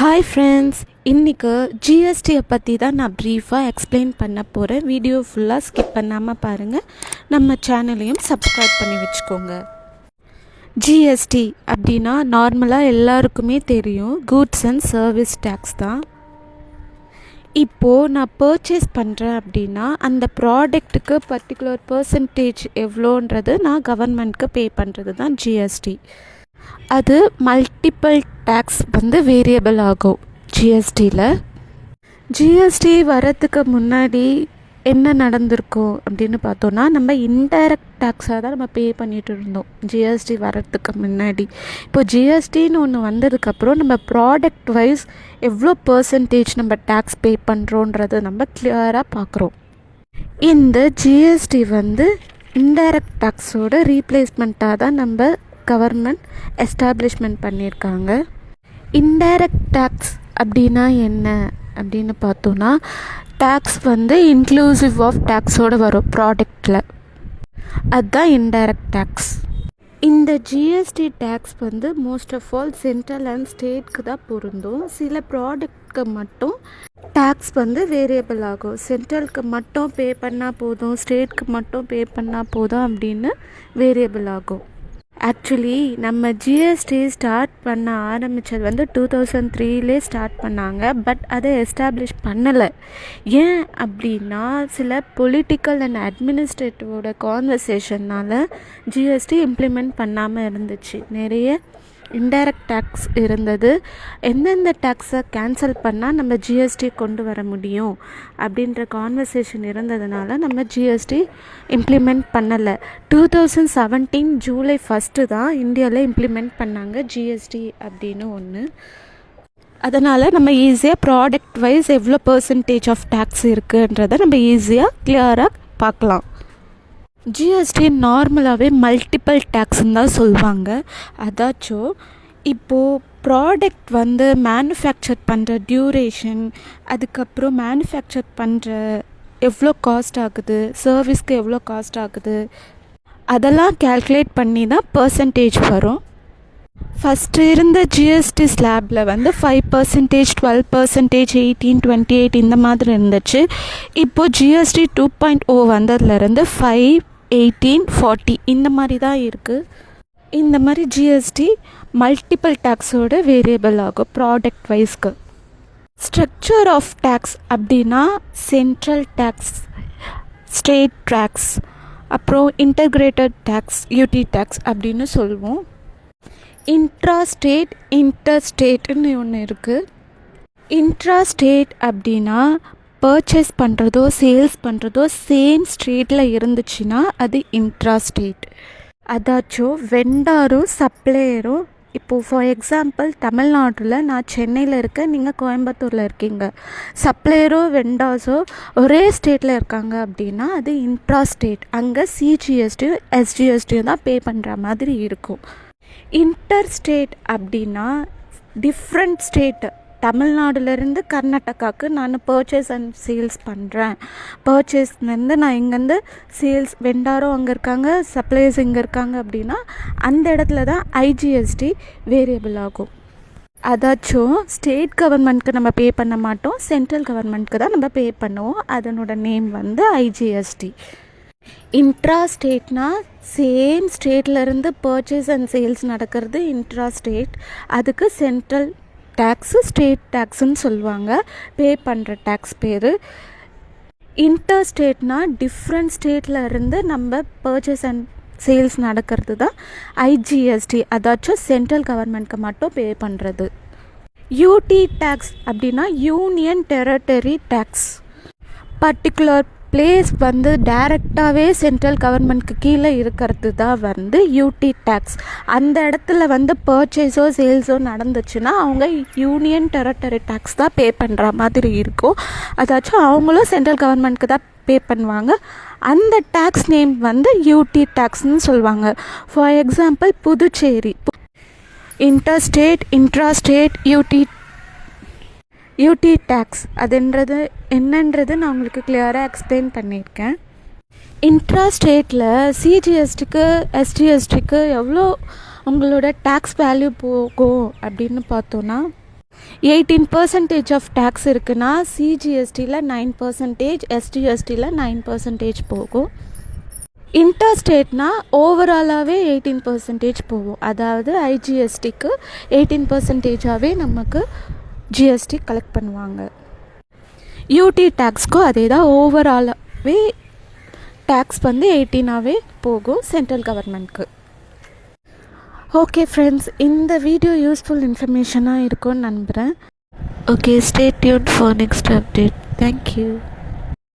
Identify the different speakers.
Speaker 1: Hi friends இன்றைக்கு ஜிஎஸ்டியை பற்றி தான் நான் ப்ரீஃபாக எக்ஸ்பிளைன் பண்ண போகிறேன் வீடியோ ஃபுல்லாக ஸ்கிப் பண்ணாமல் பாருங்கள் நம்ம சேனலையும் சப்ஸ்கிரைப் பண்ணி வச்சுக்கோங்க. ஜிஎஸ்டி அப்படின்னா நார்மலாக எல்லாருக்குமே தெரியும். கூட்ஸ் அண்ட் சர்வீஸ் டேக்ஸ் தான். இப்போது நான் பர்ச்சேஸ் பண்ணுறேன் அப்படின்னா அந்த ப்ராடக்ட்டுக்கு பர்டிகுலர் பர்சன்டேஜ் எவ்வளோன்றது நான் கவர்மெண்ட்க்கு பே பண்ணுறது தான் ஜிஎஸ்டி அது மல்டிபிள் டேக்ஸ் வந்து வேரியபிள் ஆகும். ஜிஎஸ்டியில் ஜிஎஸ்டி வரத்துக்கு முன்னாடி என்ன நடந்திருக்கும் அப்படின்னு பார்த்தோன்னா நம்ம இன்டைரக்ட் டேக்ஸாக தான் நம்ம பே பண்ணிட்டு இருந்தோம். ஜிஎஸ்டி வரத்துக்கு முன்னாடி. இப்போ ஜிஎஸ்டின்னு ஒன்று வந்ததுக்கப்புறம் நம்ம ப்ராடக்ட் வைஸ் எவ்வளோ பர்சன்டேஜ் நம்ம டேக்ஸ் பே பண்ணுறோன்றதை நம்ம கிளியராக பார்க்குறோம். இந்த ஜிஎஸ்டி வந்து இன்டைரக்ட் டேக்ஸோட ரீப்ளேஸ்மெண்ட்டாக தான் நம்ம கவர்மெண்ட் எஸ்டாப்ளிஷ்மெண்ட் பண்ணியிருக்காங்க. இன்டைரக்ட் டேக்ஸ் அப்படின்னா என்ன அப்படின்னு பார்த்தோன்னா டேக்ஸ் வந்து இன்க்ளூசிவ் ஆஃப் டேக்ஸோடு வரும் ப்ராடக்டில். அதுதான் இன்டைரக்ட் டேக்ஸ். இந்த ஜிஎஸ்டி டேக்ஸ் வந்து most of all central and ஸ்டேட்க்கு தான் பொருந்தும். சில ப்ராடக்ட்க்கு மட்டும் டேக்ஸ் வந்து வேரியபிள் ஆகும். சென்ட்ரலுக்கு மட்டும் பே பண்ணால் போதும் ஸ்டேட்க்கு மட்டும் பே பண்ணால் போதும் அப்படின்னு வேரியபிள் ஆகும். ஆக்சுவலி நம்ம ஜிஎஸ்டி ஸ்டார்ட் பண்ண ஆரம்பித்தது வந்து டூ தௌசண்ட் த்ரீலே ஸ்டார்ட் பண்ணாங்க. பட் அதை எஸ்டாப்ளிஷ் பண்ணலை. ஏன் அப்படின்னா சில பொலிட்டிக்கல் அண்ட் அட்மினிஸ்ட்ரேட்டிவோட கான்வர்சேஷனால் ஜிஎஸ்டி இம்ப்ளிமெண்ட் பண்ணாமல் இருந்துச்சு. நிறைய இன்டைரக்ட் டேக்ஸ் இருந்தது. எந்தெந்த டேக்ஸை கேன்சல் பண்ணால் நம்ம ஜிஎஸ்டி கொண்டு வர முடியும்? அப்படின்ற கான்வர்சேஷன் இருந்ததுனால நம்ம ஜிஎஸ்டி இம்ப்ளிமெண்ட் பண்ணலை. Two thousand seventeen July first தான் இந்தியாவில் இம்ப்ளிமெண்ட் பண்ணாங்க ஜிஎஸ்டி அப்படின்னு ஒன்று அதனால் நம்ம ஈஸியாக ப்ராடக்ட் வைஸ் எவ்வளோ பர்சன்டேஜ் ஆஃப் டேக்ஸ் இருக்குன்றதை நம்ம ஈஸியாக கிளியராக பார்க்கலாம். ஜிஎஸ்டி நார்மலாகவே மல்டிபிள் டேக்ஸ்ன்னு தான் சொல்லுவாங்க அதாச்சும் இப்போது ப்ராடக்ட் வந்து மேனுஃபேக்சர் பண்ணுற டியூரேஷன் அதுக்கப்புறம் மேனுஃபேக்சர் பண்ணுற எவ்வளோ காஸ்ட் ஆகுது சர்வீஸ்க்கு எவ்வளோ காஸ்ட் ஆகுது அதெல்லாம் கேல்குலேட் பண்ணி தான் பர்சன்டேஜ் வரும். ஃபஸ்ட்டு இருந்த ஜிஎஸ்டி ஸ்லாபில் வந்து five percentage twelve percentage eighteen twenty eight இந்த மாதிரி இருந்துச்சு. இப்போது ஜிஎஸ்டி டூ பாயிண்ட் ஓ வந்ததுலேருந்து ஃபைவ் எயிட்டீன் ஃபார்ட்டி இந்த மாதிரி தான் இருக்குது இந்த மாதிரி ஜிஎஸ்டி மல்டிபிள் டேக்ஸோட வேரியபிள் ஆகும் ப்ராடக்ட் வைஸ்க்கு ஸ்ட்ரக்சர் ஆஃப் டேக்ஸ் அப்படின்னா சென்ட்ரல் டேக்ஸ் ஸ்டேட் டேக்ஸ் அப்புறம் இன்டகிரேட்டட் டேக்ஸ் யூடி டேக்ஸ் அப்படின்னு சொல்லுவோம். இன்ட்ரா ஸ்டேட் இன்டர் ஸ்டேட்டுன்னு ஒன்று இருக்குது இன்ட்ரா ஸ்டேட் அப்படின்னா பர்ச்சேஸ் பண்ணுறதோ சேல்ஸ் பண்ணுறதோ சேம் ஸ்ட்ரீட்டில் இருந்துச்சுன்னா அது இன்ட்ரா ஸ்டேட் அதாச்சும் வெண்டாரும் சப்ளையரும் இப்போது ஃபார் எக்ஸாம்பிள் தமிழ்நாட்டில் நான் சென்னையில் இருக்கேன் நீங்கள் கோயம்புத்தூரில் இருக்கீங்க. சப்ளையரோ வெண்டாஸோ ஒரே ஸ்டேட்டில் இருக்காங்க அப்படின்னா அது இன்ட்ரா ஸ்டேட் அங்கே சிஜிஎஸ்டியும் எஸ்ஜிஎஸ்டியும் தான் பே பண்ணுற மாதிரி இருக்கும். இன்டர் ஸ்டேட் அப்படின்னா டிஃப்ரெண்ட் ஸ்டேட்டு தமிழ்நாடுலேருந்து கர்நாடகாவுக்கு நான் பர்ச்சேஸ் அண்ட் சேல்ஸ் பண்ணுறேன் பர்ச்சேஸ்லேருந்து நான் இங்கேருந்து சேல்ஸ் வெண்டாரும் அங்கே இருக்காங்க சப்ளைஸ் இங்கே இருக்காங்க அப்படின்னா அந்த இடத்துல தான் ஐஜிஎஸ்டி வேரியபிள் ஆகும். அதாச்சும் ஸ்டேட் கவர்மெண்ட்க்கு நம்ம பே பண்ண மாட்டோம் சென்ட்ரல் கவர்மெண்ட்க்கு தான் நம்ம பே பண்ணுவோம். அதனோட நேம் வந்து ஐஜிஎஸ்டி இன்ட்ரா ஸ்டேட்னா சேம் ஸ்டேட்லேருந்து பர்ச்சேஸ் அண்ட் சேல்ஸ் நடக்கிறது இன்ட்ரா ஸ்டேட் அதுக்கு சென்ட்ரல் டேக்ஸு ஸ்டேட் டேக்ஸுன்னு சொல்லுவாங்க. பே பண்ணுற டேக்ஸ் பேர். இன்டர் ஸ்டேட்னா டிஃப்ரெண்ட் ஸ்டேட்டில் இருந்து நம்ம பர்ச்சேஸ் அண்ட் சேல்ஸ் நடக்கிறது தான் ஐஜிஎஸ்டி அதாச்சும் சென்ட்ரல் கவர்மெண்ட்க்கு மட்டும் பே பண்ணுறது யூடி டேக்ஸ் அப்படின்னா union territory tax particular place வந்து டைரெக்டாகவே சென்ட்ரல் கவர்மெண்ட்க்கு கீழே இருக்கிறது தான் வந்து யூடி டேக்ஸ் அந்த இடத்துல வந்து பர்ச்சேஸோ சேல்ஸோ நடந்துச்சுன்னா அவங்க யூனியன் டெரட்டரி டேக்ஸ் தான் பே பண்ணுற மாதிரி இருக்கும். அதாச்சும் அவங்களும் சென்ட்ரல் கவர்மெண்ட்க்கு தான் பே பண்ணுவாங்க. அந்த டேக்ஸ் நேம் வந்து யூடி டேக்ஸ்னு சொல்லுவாங்க. For example Puducherry. Inter state intra state UT UT tax அதுன்றது என்னன்றது நான் உங்களுக்கு கிளியராக எக்ஸ்பிளைன் பண்ணியிருக்கேன். இன்ட்ரா ஸ்டேட்டில் சிஜிஎஸ்டிக்கு எஸ்டிஎஸ்டிக்கு எவ்வளோ உங்களோட டேக்ஸ் வேல்யூ போகும் அப்படின்னு பார்த்தோன்னா எயிட்டீன் பர்சன்டேஜ் ஆஃப் டேக்ஸ் இருக்குன்னா சிஜிஎஸ்டியில் நைன் பர்சன்டேஜ் எஸ்டிஎஸ்டியில் நைன் பர்சன்டேஜ் போகும் இன்டர் ஸ்டேட்னா ஓவராலாகவே எயிட்டீன் பர்சன்டேஜ் போகும். அதாவது ஐஜிஎஸ்டிக்கு எயிட்டீன் பர்சன்டேஜாகவே நமக்கு ஜிஎஸ்டி கலெக்ட் பண்ணுவாங்க. யூடி டேக்ஸ்க்கும் அதே தான் ஓவராலாகவே டேக்ஸ் வந்து எயிட்டீனாகவே போகும் சென்ட்ரல் கவர்மெண்ட்க்கு ஓகே ஃப்ரெண்ட்ஸ் இந்த வீடியோ யூஸ்ஃபுல் இன்ஃபர்மேஷனாக இருக்கும்னு நம்புகிறேன் okay stay tune for next update thank you